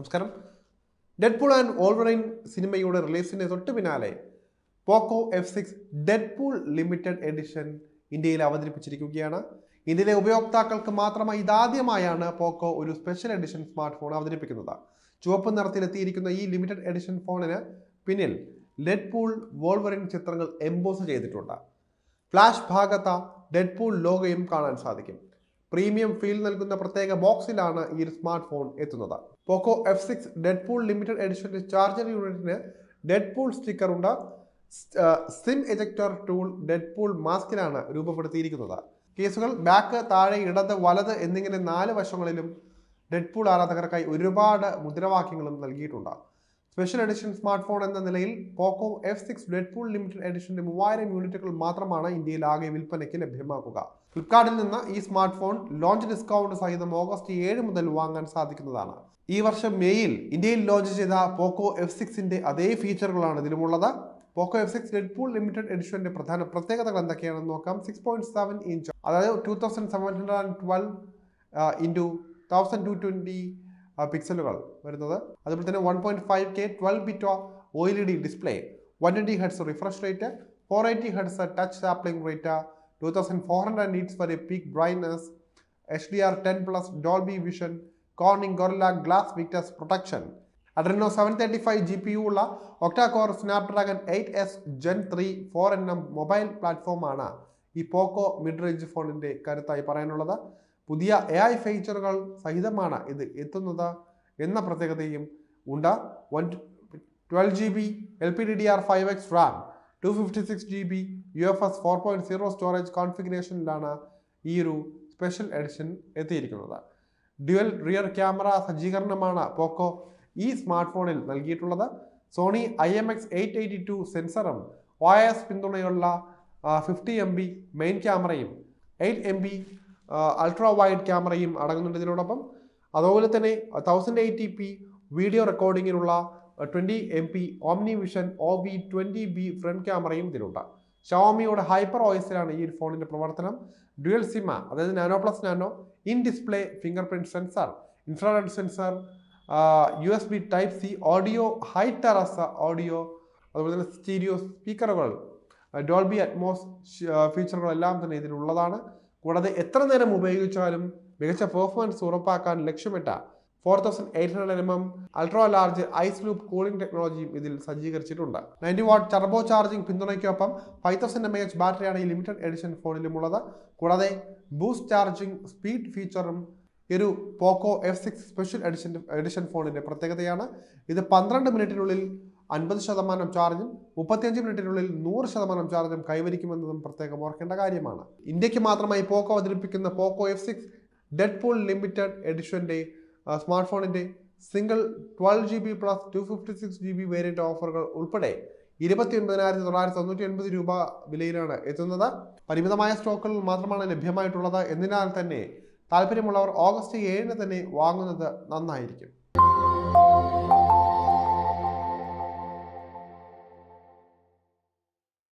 നമസ്കാരം. Deadpool and ഓൾവറൈൻ സിനിമയുടെ റിലീസിന് തൊട്ട് പിന്നാലെ Poco F six Deadpool limited edition ഇന്ത്യയിൽ അവതരിപ്പിച്ചിരിക്കുകയാണ്. ഇന്ത്യയിലെ ഉപയോക്താക്കൾക്ക് മാത്രമായി ഇതാദ്യമായാണ് പോക്കോ ഒരു സ്പെഷ്യൽ എഡിഷൻ സ്മാർട്ട് ഫോൺ അവതരിപ്പിക്കുന്നത്. ചുവപ്പ് നിറത്തിലെത്തിയിരിക്കുന്ന ഈ ലിമിറ്റഡ് എഡിഷൻ ഫോണിന് പിന്നിൽ ഡെഡ്പൂൾ വോൾവറിൻ ചിത്രങ്ങൾ എംബോസ് ചെയ്തിട്ടുണ്ട്. ഫ്ലാഷ് ഭാഗത്ത് ഡെഡ്പൂൾ ലോഗയും കാണാൻ സാധിക്കും. പ്രീമിയം ഫീൽ നൽകുന്ന പ്രത്യേക ബോക്സിലാണ് ഈ ഒരു സ്മാർട്ട് ഫോൺ എത്തുന്നത്. Poco F six Deadpool limited എഡിഷന്റെ ചാർജർ യൂണിറ്റിന് ഡെഡ്പൂൾ സ്റ്റിക്കർ ഉണ്ട് SIM ejector tool Deadpool മാസ്കിലാണ് രൂപപ്പെടുത്തിയിരിക്കുന്നത്. കേസുകൾ ബാക്ക് താഴെ ഇടത് വലത് എന്നിങ്ങനെ നാല് വശങ്ങളിലും ഡെഡ് പൂൾ ആരാധകർക്കായി ഒരുപാട് മുദ്രാവാക്യങ്ങളും നൽകിയിട്ടുണ്ട്. സ്പെഷ്യൽ എഡിഷൻ സ്മാർട്ട് ഫോൺ എന്ന നിലയിൽ Poco F six Deadpool limited എഡിഷന്റെ മൂവായിരം യൂണിറ്റുകൾ മാത്രമാണ് ഇന്ത്യയിൽ ആകെ വിൽപ്പനയ്ക്ക് ലഭ്യമാക്കുക. ഫ്ലിപ്കാർട്ടിൽ നിന്ന് ഈ സ്മാർട്ട് ഫോൺ ലോഞ്ച് ഡിസ്കൗണ്ട് സഹിതം ഓഗസ്റ്റ് ഏഴ് മുതൽ വാങ്ങാൻ സാധിക്കുന്നതാണ്. ഈ വർഷം മെയ്യിൽ ഇന്ത്യയിൽ ലോഞ്ച് ചെയ്ത പോക്കോ എഫ് സിക്സിന്റെ അതേ ഫീച്ചറുകളാണ് ഇതിലുമുള്ളത്. Poco F six Deadpool limited എഡിഷന്റെ പ്രധാന പ്രത്യേകതകൾ എന്തൊക്കെയാണെന്ന് നോക്കാം. സിക്സ് പോയിന്റ് സെവൻ ഇഞ്ച് അതായത് two thousand seven hundred and twelve into thousand two twenty പിക്സലുകൾ വരുന്നത്. അതുപോലെ തന്നെ one point five K twelve bit O L E D display one twenty hertz refresh rate four eighty hertz touch sampling rate two thousand four hundred nits വരെ peak brightness H D R ten plus Dolby vision Corning Gorilla glass Victus protection Adreno seven thirty five G P U ഉള്ള octa core Snapdragon eight S Gen three four N M mobile പ്ലാറ്റ്ഫോമാണ് ഈ പോക്കോ mid range ഫോണിന്റെ കരുത്തായി പറയാനുള്ളത്. പുതിയ A I ഫീച്ചറുകൾ സഹിതമാണ് ഇത് എത്തുന്നത് എന്ന പ്രത്യേകതയും ഉണ്ട്. One twelve G B L P D D R five X RAM two fifty six G B U F S four point zero storage കോൺഫിഗറേഷനിലാണ് ഈ ഒരു സ്പെഷ്യൽ എഡിഷൻ എത്തിയിരിക്കുന്നത്. ഡ്യുവൽ റിയർ ക്യാമറ സജ്ജീകരണമാണ് പോക്കോ ഈ സ്മാർട്ട് ഫോണിൽ നൽകിയിട്ടുള്ളത് Sony I M X eight eighty two സെൻസറും O S പിന്തുണയുള്ള fifty M B main ക്യാമറയും eight M B ultra wide ക്യാമറയും അടങ്ങുന്നുണ്ട് ഇതിനോടൊപ്പം. അതുപോലെ തന്നെ thousand eighty P video റെക്കോർഡിങ്ങിനുള്ള twenty M P Omni vision O B twenty B front ക്യാമറയും ഇതിലുണ്ട്. ഷവോമിയുടെ hyper ഓയിസിലാണ് ഈ ഒരു ഫോണിന്റെ പ്രവർത്തനം. ഡ്യുവൽ സിമ അതായത് nano plus nano in display finger print sensor infrared sensor U S B type C audio hi ടെറസ audio അതുപോലെ തന്നെ stereo സ്പീക്കറുകൾ ഡോൾബി അറ്റ്മോസ് ഫീച്ചറുകളെല്ലാം തന്നെ ഇതിലുള്ളതാണ്. കൂടാതെ എത്ര നേരം ഉപയോഗിച്ചാലും മികച്ച പെർഫോമൻസ് ഉറപ്പാക്കാൻ ലക്ഷ്യമിട്ട four thousand eight hundred M M ultra large ice loop cooling ടെക്നോളജിയും ഇതിൽ സജ്ജീകരിച്ചിട്ടുണ്ട്. നയന്റി വാട്ട് ടർബോ ചാർജിംഗ് പിന്തുണയ്ക്കൊപ്പം ഫൈവ് തൗസൻഡ് എം എച്ച് ബാറ്ററിയാണ് ഈ ലിമിറ്റഡ് എഡിഷൻ ഫോണിലുമുള്ളത്. കൂടാതെ ബൂസ്റ്റ് ചാർജിംഗ് സ്പീഡ് ഫീച്ചറും ഒരു Poco F six special edition edition ഫോണിന്റെ പ്രത്യേകതയാണ്. ഇത് പന്ത്രണ്ട് മിനിറ്റിനുള്ളിൽ അൻപത് ശതമാനം ചാർജും മുപ്പത്തിയഞ്ച് മിനിറ്റിനുള്ളിൽ നൂറ് ശതമാനം ചാർജും കൈവരിക്കുമെന്നതും പ്രത്യേകം ഓർക്കേണ്ട കാര്യമാണ്. ഇന്ത്യയ്ക്ക് മാത്രമായി പോക്കോ അവതരിപ്പിക്കുന്ന Poco F six Deadpool limited എഡിഷന്റെ സ്മാർട്ട് ഫോണിന്റെ single twelve G B plus two fifty six G B variant ഓഫറുകൾ ഉൾപ്പെടെ ഇരുപത്തി ഒൻപതിനായിരത്തി തൊള്ളായിരത്തി തൊണ്ണൂറ്റി ഒൻപത് രൂപ വിലയിലാണ് എത്തുന്നത്. പരിമിതമായ സ്റ്റോക്കുകൾ മാത്രമാണ് ലഭ്യമായിട്ടുള്ളത്. എന്നതിനാൽ തന്നെ താല്പര്യമുള്ളവർ ഓഗസ്റ്റ് ഏഴിന് തന്നെ വാങ്ങുന്നത് നന്നായിരിക്കും.